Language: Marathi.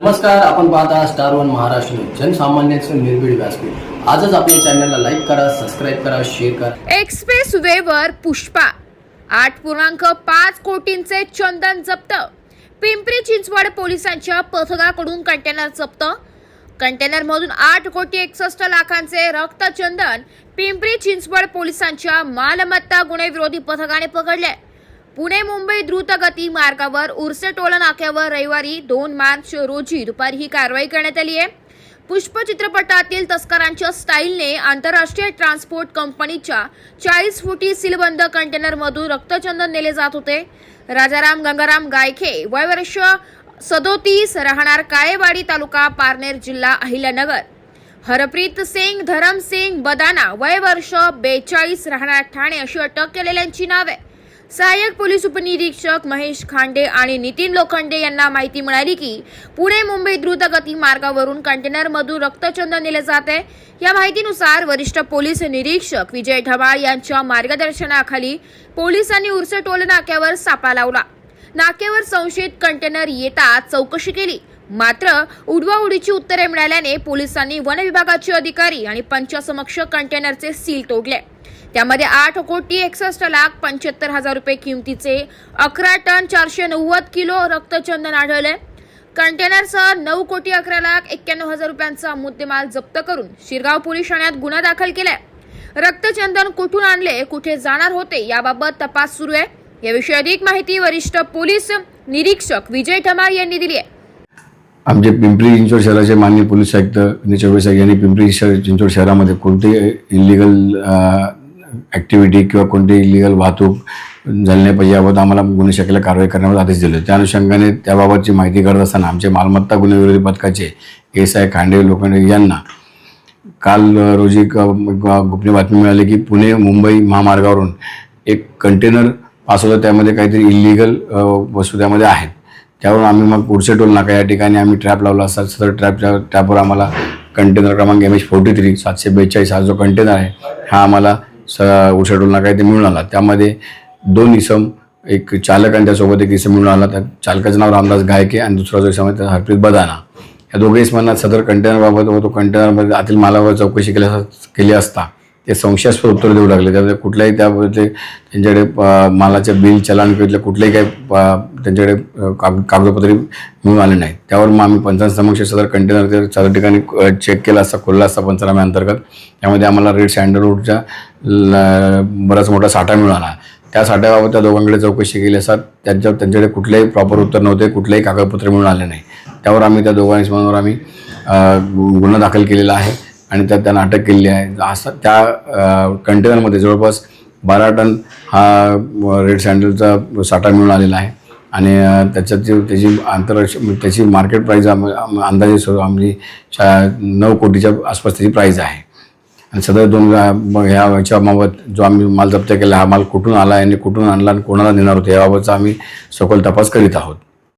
नमस्कार आपण पाहता स्टार वन महाराष्ट्र जनसामान्यांचं निर्भीड व्यासपीठ. आजच आपल्या चॅनलला लाईक करा सबस्क्राईब करा शेअर करा. एक्सप्रेस वेवर पुष्पा. आठ पूर्णांक पाच कोटींचे चंदन जप्त. पिंपरी चिंचवड पोलिसांच्या पथकाकडून कंटेनर जप्त. कंटेनरमधून आठ कोटी एकसष्ट लाखांचे रक्तचंदन पिंपरी चिंचवड पोलिसांच्या मालमत्ता गुन्हे विरोधी पथकाने पकडले. पुणे मुंबई द्रुतगती मार्गावर उर्से टोला नाक्यावर रविवारी दोन मार्च रोजी दुपारी ही कारवाई करण्यात आली आहे. पुष्प चित्रपटातील तस्करांच्या स्टाईलने आंतरराष्ट्रीय ट्रान्सपोर्ट कंपनीच्या चाळीस फुटी सीलबंद कंटेनरमधून रक्तचंदन नेले जात होते. राजाराम गंगाराम गायखे वय वर्ष सदोतीस राहणार काळेवाडी तालुका पारनेर जिल्हा अहिल्यानगर. हरप्रीत सिंग धरम सिंग बदाना वय वर्ष बेचाळीस राहणार ठाणे अशी अटक केलेल्यांची नावे. सहाय्यक पोलीस उपनिरीक्षक महेश खांडे आणि नितीन लोखंडे यांना माहिती मिळाली की पुणे मुंबई द्रुतगती मार्गावरून कंटेनरमधून रक्तचंदन नेले आहे. या माहितीनुसार वरिष्ठ पोलीस निरीक्षक विजय ढवाळ यांच्या मार्गदर्शनाखाली पोलिसांनी उर्से टोल नाक्यावर सापळा लावला. नाक्यावर संशयित कंटेनर येता चौकशी केली. मात्र उडवाउडीची उत्तरे मिळाल्याने पोलिसांनी वन विभागाचे अधिकारी आणि पंचासमक्ष कंटेनरचे सील तोडले. त्यामध्ये आठ कोटी एकसष्ट लाख पंच्याहत्तर हजार रुपये किमतीचे अकरा टन चारशे नव्वद किलो रक्तचंदन आढळले कंटेनरसह नऊ कोटी अकरा लाख एक्क्याण्णव हजार रुपयांचा मुद्देमाल जप्त करून शिरगाव पोलीस ठाण्यात गुन्हा दाखल केलाय. रक्तचंदन कुठून आणले कुठे जाणार होते याबाबत तपास सुरू आहे. याविषयी अधिक माहिती वरिष्ठ पोलीस निरीक्षक विजय ठमार यांनी दिली आहे. आमचे पिंपरी चिंचवड शहराचे माननीय पोलीस आयुक्त विनय चौबे साहेब यांनी पिंपरी चिंचवड शहरामध्ये कोणतेही इलिगल ॲक्टिव्हिटी किंवा कोणतीही इलिगल वाहतूक झाली नाही पाहिजे याबाबत आम्हाला गुन्हे शाखेला कारवाई करण्यावर आदेश दिले. त्या अनुषंगाने त्याबाबतची माहिती करत असताना आमचे मालमत्ता गुन्हे विरोधी पथकाचे एस आय खांडे लोखंडे यांना काल रोजी गुप्त गोपनीय बातमी मिळाली की पुणे मुंबई महामार्गावरून एक कंटेनर पास होतं. त्यामध्ये काहीतरी इलिगल वस्तू त्यामध्ये आहेत. त्यावरून आम्ही मग पुढचे टोल नाका या ठिकाणी आम्ही ट्रॅप लावला. असता सदर ट्रॅपच्या ट्रॅपवर आम्हाला कंटेनर क्रमांक एम एच फोर्टी थ्री सातशे बेचाळीस हा जो कंटेनर आहे हा आम्हाला स उडशा टोल ते मिळून आला. त्यामध्ये दोन इसम एक चालक आणि त्यासोबत एक इसम मिळून आला. त्या चालकाचं नाव रामदास गायके आणि दुसरा जो इसम आहे हरप्रीत बदाना. या दोघे इसमांना सदर कंटेनरबाबत व तो कंटेनरमध्ये आतील मालावर चौकशी केल्या केली असता. ते संशयास्पद उत्तर देऊ लागले. त्यामध्ये कुठल्याही त्याबद्दल त्यांच्याकडे अ, मालाचे बिल चलान किंवा कुठलंही काही त्यांच्याकडे काग कागदपत्रे मिळून आले नाही त्यावर मग आम्ही पंचांसमक्ष सदर कंटेनर ते सदर ठिकाणी चेक केला असता खोलला असता पंचनाम्याअंतर्गत अंतर्गत. त्यामध्ये आम्हाला रेड सँडलवूडचा ल- बराच मोठा साठा मिळाला. त्या साठ्याबाबत त्या दोघांकडे चौकशी केली असतात त्यांच्या त्यांच्याकडे कुठलेही प्रॉपर उत्तर नव्हते कुठलेही कागदपत्रे मिळून आले नाही. त्यावर आम्ही त्या दोघांसमोर आम्ही गुन्हा दाखल केलेला आहे. आणि त्यात त्यांना अटक केलेली आहे. असं त्या कंटेनरमध्ये जवळपास बारा टन हा रेड सँडलचा साठा मिळून आलेला आहे. आणि त्याच्यात जी त्याची आंतरराष्ट्रीय म्हणजे त्याची मार्केट प्राईज आम अंदाजे सो आमची शा- नऊ कोटीच्या आसपास त्याची प्राईज आहे. आणि सदर दोन ह्या याच्याबाबत जो आम्ही माल जप्त केला हा माल कुठून आला आणि कुठून आणला आणि कोणाला देणार होते याबाबतचा आम्ही सखोल तपास करीत आहोत.